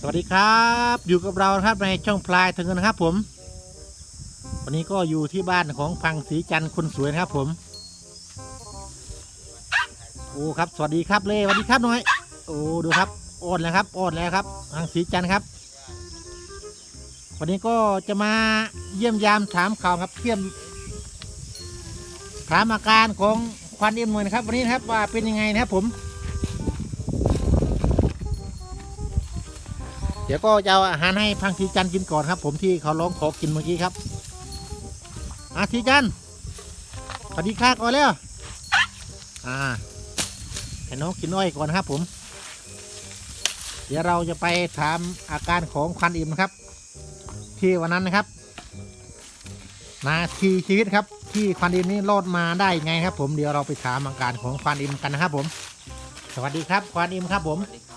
สวัสดีครับ อยู่กับเราครับในช่องพลายถึงเงินนะครับ ผม วันนี้ก็อยู่ที่บ้านของพังศรีจันทร์คนสวยนะครับ ผม โอ้ครับ สวัสดีครับเล่สวัสดีครับน้อย โอ้ดูครับอ่อนแล้วครับอ่อนแล้วครับพังศรีจันทร์ครับ วันนี้ก็จะมาเยี่ยมยามถามข่าวครับเยี่ยม ถามอาการของควันเอ็มหน่อยนะครับ วันนี้นะครับว่าเป็นยังไงนะครับผม เดี๋ยวก็จะเอาอาหารให้พังทีจันกินก่อนครับ ผมที่เขาร้องขอกินเมื่อกี้ครับอาทีจันสวัสดีค่ะก่อนแล้วอ่าให้น้องกินอ้อยก่อนนะครับผม เดี๋ยวเราจะไปถามอาการของควันอิ่มนะครับ ที่วันนั้นนะครับนาทีชีวิตครับ ที่ควันอิ่มนี้รอดมาได้ไงครับ ผมเดี๋ยวเราไปถามอาการของควันอิ่มกันนะครับผม สวัสดีครับควันอิ่มครับผมสวัสดี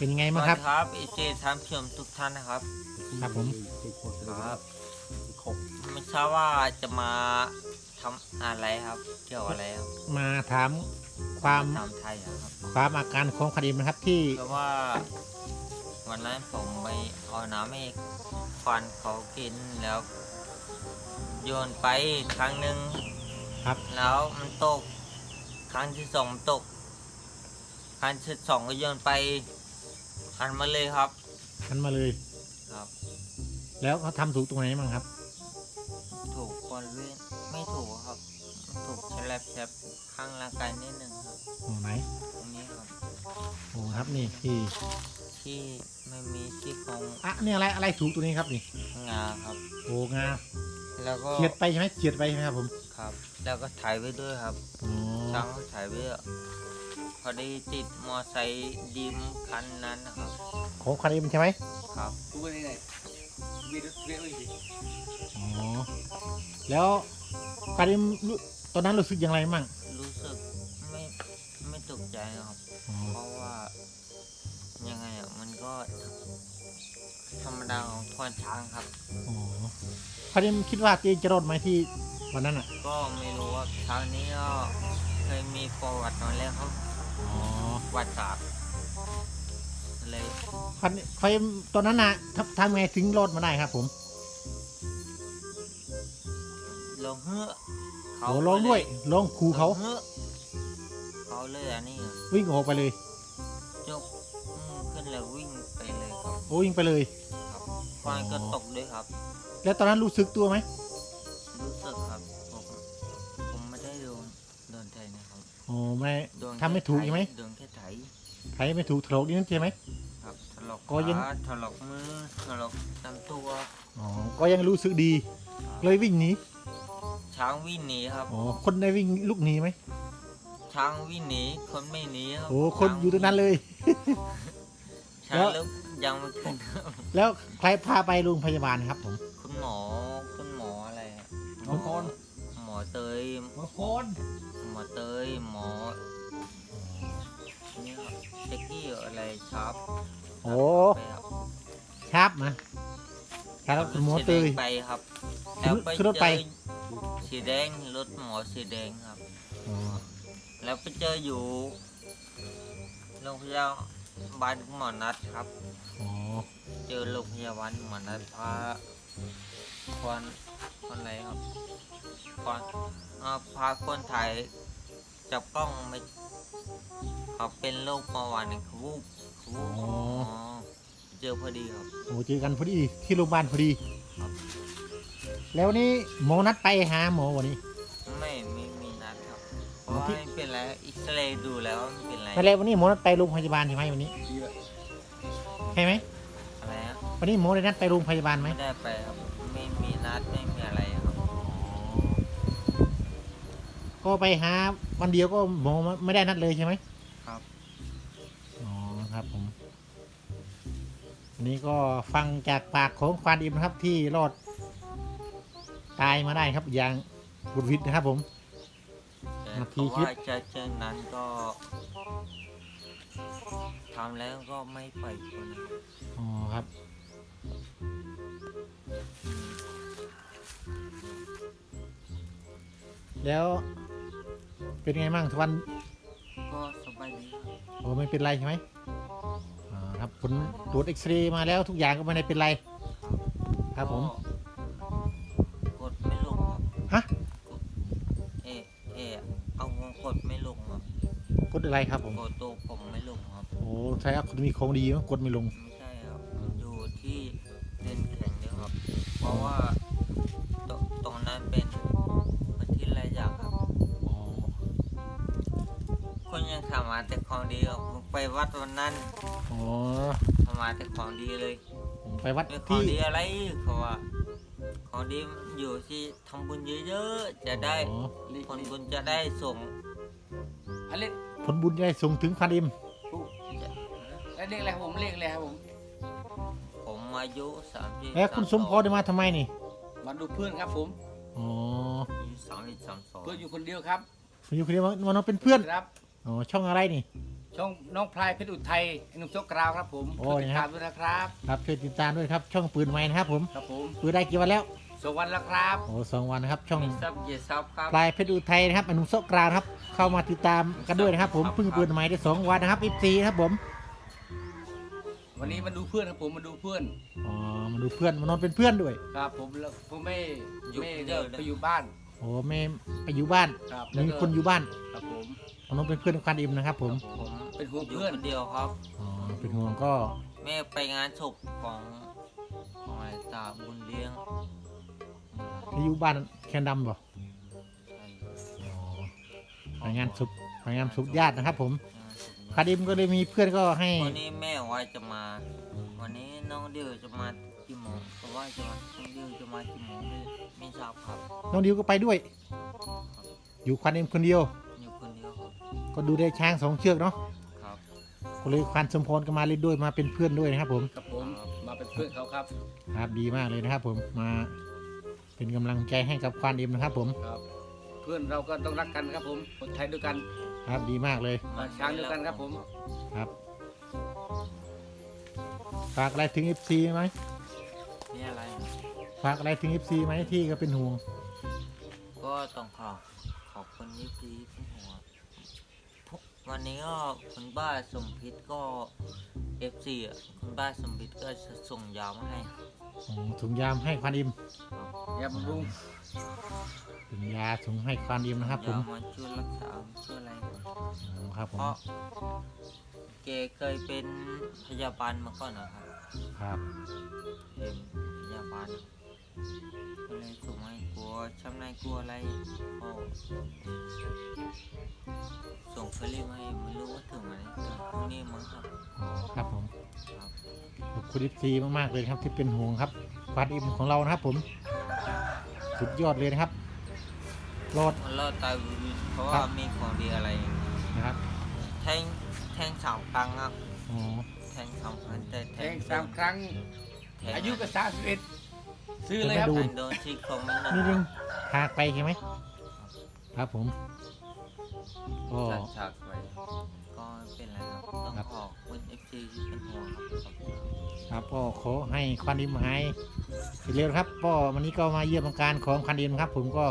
เป็นยังไงบ้างครับสวัสดีครับเอเจท่านผู้ชมทุกท่านนะครับ ครับผมครับไม่ทราบว่าจะมาทำอะไรครับ เกี่ยวอะไรครับมาถามความทำไทยเหรอครับความอาการของคดีนะครับที่เพราะว่า วันนั้นผมไปเอาน้ำให้ควันเขากินแล้ว โยนไปครั้งหนึ่งครับ แล้วมันตก ครั้งที่สองมันตก ครั้งที่สองก็โยนไป หันมาเลยครับมันมาเลย ครับ แล้วเขาทำถูกตรงไหนบ้างครับ ถูกบริเวณไม่ถูกครับ ถูกแฉลบแฉบข้างร่างกายนิดหนึ่งครับโอ้ไหนตรงนี้ครับ โอ้ครับนี่ที่ที่ไม่มีที่โครงอะนี่อะไรอะไรถูกตัวนี้ครับนี่งาครับ โอ้งาแล้วก็เฉียดไปใช่ไหมเฉียดไปใช่ไหมครับผม ครับ แล้วก็ถ่ายไว้ด้วยครับ อ๋อช่างก็ถ่ายไว้อะ พอดีติดมอไซค์ดิมคันนั้นนะครับ ของคดีมันใช่ไหมครับกูไม่ได้ไงวีดวีดวีดอ๋อแล้วคดีรู้ตอนนั้นรู้สึกอย่างไรมั่งรู้สึกไม่ไม่ตกใจครับ อ๋อเพราะว่ายังไงอะมันก็ ธรรมดาของทวนช้างครับ อ๋อคดีคิดว่าตัวเองจะรอดไหมที่วันนั้นอะ ก็ไม่รู้ว่าช้างนี้ก็เคยมีประวัติมาแล้วครับอ๋อประ วัติศาสตร์เลยคดีคดีตอนนั้นน่ะทำทำไงถึงรอดมาได้ครับ ผมลงเฮือโอ้ร้องด้วยร้องคูเขาลงเฮือเขาเลยอันนี้วิ่งออกไปเลยจบอืมขึ้นแล้ววิ่งไปเลยครับโอ้วิ่งไปเลยครับควายก็ตกด้วยครับ แล้วตอนนั้นรู้สึกตัวไหมรู้สึกครับ อ๋อไม่โดนทำไม่ถูกใช่ไหมโดนแค่ไถไทยไม่ถูกถลกนี่นั่นใช่ไหม ครับถลอกก็ยัง ขาถลอกมือถลอกลำตัวอ๋อก็ยังรู้สึกดี เลยวิ่งหนีช้างวิ่งหนีครับ อ๋อคนได้วิ่งลุกหนีไหมช้างวิ่งหนีคนไม่หนีครับโอ้คนอยู่ตรงนั้นเลย ช้างแล้วแล้วยังไม่ขึ้นครับแล้วใครพาไปโรงพยาบาลครับผม คุณหมอ เตยหมอคอนหมอเตยหมอเนี่ยครับเช็กกี้อะไรชาร์ปโอ้ไปครับชาบมาชาบคุณหมอเตยไปครับขึ้นขึ้นรถไปเจอสีแดงรถหมอสีแดงครับอ๋อแล้วไปเจออยู่โรงพยาบาลหมอนัดครับอ๋อเจอโรงพยาบาลหมอนัดพาควัน คนอะไรครับควันอ่าพาคนถ่ายจับกล้องไม่เขาเป็นโรคเบาหวานเขาวูบเขาวูบอ๋อ อ๋อเจอพอดีครับ โอ้เจอกันพอดีที่โรงพยาบาลพอดี ครับ แล้วนี่หมอนัดไปหาหมอวันนี้ ไม่ไม่มีนัดครับเพอ๋อราะว่าที่ ไม่เป็นไรอิสราเอลดูแล้วไม่เป็นไรไปแล้ววันนี้หมอนัดไปโรงพยาบาลใช่ไหมวันนี้เยอะใช่ไหมอะไรฮะวันนี้หมอได้นัดไปโรงพยาบาลไหมไม่ได้ไปครับไม่มีนัดไม่ ก็ไปหาวันเดียวก็หมอไม่ได้นัดเลยใช่ไหมครับ อ๋อครับผมอันนี้ก็ฟังจากปากของควานอิมนะครับที่รอดตายมาได้ครับอย่างบุญวิทย์นะครับผม แต่นาเพทีราะชีวิตว่าจะเจอนั้นก็ทำแล้วก็ไม่ปล่อยคนนะครับอ๋อครับ แล้ว เป็นไงบ้างทุกวันก็สบายดีครับโอ้ไม่เป็นไรใช่ไหมอ๋อครับผลตรวจเอ็กซเรย์มาแล้วทุกอย่างก็ไม่ได้เป็นไร ครับผม ก็กดไม่ลงครับฮะเอะเอะเอางวงกดไม่ลงครับกดอะไรครับผมกดตัวผมไม่ลงครับ โอ้ใช่ครับคุณมีของดีมั้งกดไม่ลง ไม่ใช่ครับอยู่ที่เล่นแข่งเนี่ยครับ เพราะว่า คนยังทำมาแต่ของดีครับผมไปวัดวันนั้นอ๋อทำมาแต่ของดีเลยผมไปวัดไม่ของที่ดีอะไรเขาว่าของดีมันอยู่ที่ทำบุญเยอะๆจะได้อ๋อผลบุญจะได้ส่งอันเล็กผลบุญได้ส่งถึงพันอิมอันเล็กอะไรครับผมเล็กอะไรครับผมผมอายุสามสิบแล้วคุณสมพรได้มาทำไมนี่มาดูเพื่อนครับผมอ๋ออายุสามสิบสามสองเพื่อนอยู่คนเดียวครับคุณอยู่คนเดียวมันน้องเป็นเพื่อนครับ อ๋อช่องอะไรนี่ ช่องน้องพลายเพชรอุทัยไอ้หนุ่มโชคกราวครับผมโอ้ช่วยติดนะครัตาบมด้วยนะครับ ครับช่วยติดตามด้วยครับ ช่องปืนไม้นะครับ ผมครับผมปืนได้กี่วันแล้วสวัสดีครับโอ้สองวันนะครับช่องมีซับเยซับครับ ปลายเพชรอุทัยนะครับอนุสกรานครับ เข้ามาติดตามกันด้วยนะครับ ผมเพิ่งเปิดใหม่ได้สองวันนะครับอีซีนะครับผมวันนี้มาดูเพื่อนครับผมมาดูเพื่อนอ๋อมาดูเพื่อนมานอนเป็นเพื่อนด้วย ครับผมแล้วผมไม่ไม่ก็ไปอยู่บ้าน โอ้แม่ไปอยู่บ้านครับมีคนอยู่บ้านครับผมมานอนเป็นเพื่อนควันอิมนะครับ ผมผมเป็นห่วงอยู่เพื่อนคนเดียวครับ อ๋อเป็นห่วงก็แม่ไปงานศพของของอะไรตาบุญเลี้ยงที่อยู่บ้านแคนดำบ่ใช่อ๋อไปงานศพไปงานศพญาตินะครับ ผมงานศพควันอิมก็เลยมีเพื่อนก็ให้วันนี้แม่ว่าจะมา วันนี้น้องเดียวจะมา กี่โมงเพราะว่าจะมาน้องเดียวจะมากี่โมงไม่ไม่ทราบครับน้องดิวก็ไปด้วย อยู่ควันอิมคนเดียว อยู่คนเดียวครับก็ดูได้ช้างสองเชือกเนาะครับก็เลยควันสมพรก็มาเล่นด้วยมาเป็นเพื่อนด้วยนะครับผมครับผมมาเป็นเพื่อนเขาครับครับดีมากเลยนะครับผมมาเป็นกำลังใจให้กับควันอิมนะครับผมครับ เพื่อนเราก็ต้องรักกันครับผมคนไทยด้วยกันครับดีมากเลยมาช้างเดียวกันครับผมครับฝากอะไรถึง FC ไหมนี่อะไร ฝากอะไรถึง FC ไหมที่ก็เป็นห่วง ก็ต้องขอขอบคุณยิปซีที่หัวพวกวันนี้ก็คุณบ้าสมพิษก็เอฟซีอะคุณบ้าสมพิษก็จะส่งยามาให้ อ๋อถุงยามให้ควันอิมอย่าบำรุงถุงยาถุงให้ควันอิมนะครับผมยามาช่วยรักษาช่วยอะไร อ๋อครับผเพมราะแกเคยเป็นพยาบาลมาก่อนนะครับครับ เป็นพยาบาล ก็เลยส่งให้กลัวช้ำในกลัวอะไรก็ส่งไปเรื่อยมาให้ไม่รู้ว่าถึงไหนถึงพรุ่งนี้มั้งครับอ๋อครับผมครับขอบคุณ FC มากๆเลยครับที่เป็นห่วงครับควันอิมของเรานะครับผมสุดยอดเลยนะครับรอดมันรอดตายวุดเพราะครัว่าบมีของดีอะไรนะครับ แทงแทงสามครั้งครับอ๋อแทงสามครั้งแต่แทแทงงสามครั้ง แทงอายุก็สามสิบเอ็ด ซื้อเลยครับดูแทงโดนซี่โครงนิดหนี่นึนึงงหากไปใช่ไหมครับผมก็จัดฉากไว้ก็ไม่เป็นไรครับ ต้องครับขอบคุณเอฟซีที่เป็นห่วงครับขอบคุณครับครับก็ขอให้ควันดิมหายเร็วๆครับก็วันนี้ก็มาเยี่ยมอาการของควันดิมครับ ผมก็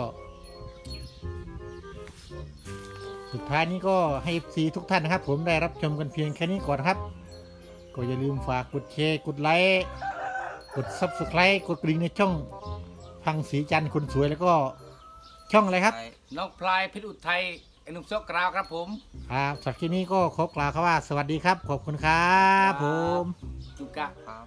สุดท้ายนี้ก็ให้ซีทุกท่านนะครับ ผมได้รับชมกันเพียงแค่นี้ก่อนครับ ก็อย่าลืมฝากกดแชร์กดไลค์ กด subscribe กดกริ่งในช่องพังสีจันทร์คนสวยแล้วก็ช่องอะไรครับไปน้องพลายเพชรอุทัยไอ้หนุ่มโชคกราวครับผมครับสำหรับคลิปนี้ก็ขอกล่าวคำว่าสวัสดีครับ ขอบคุณครับผม จุกะครับ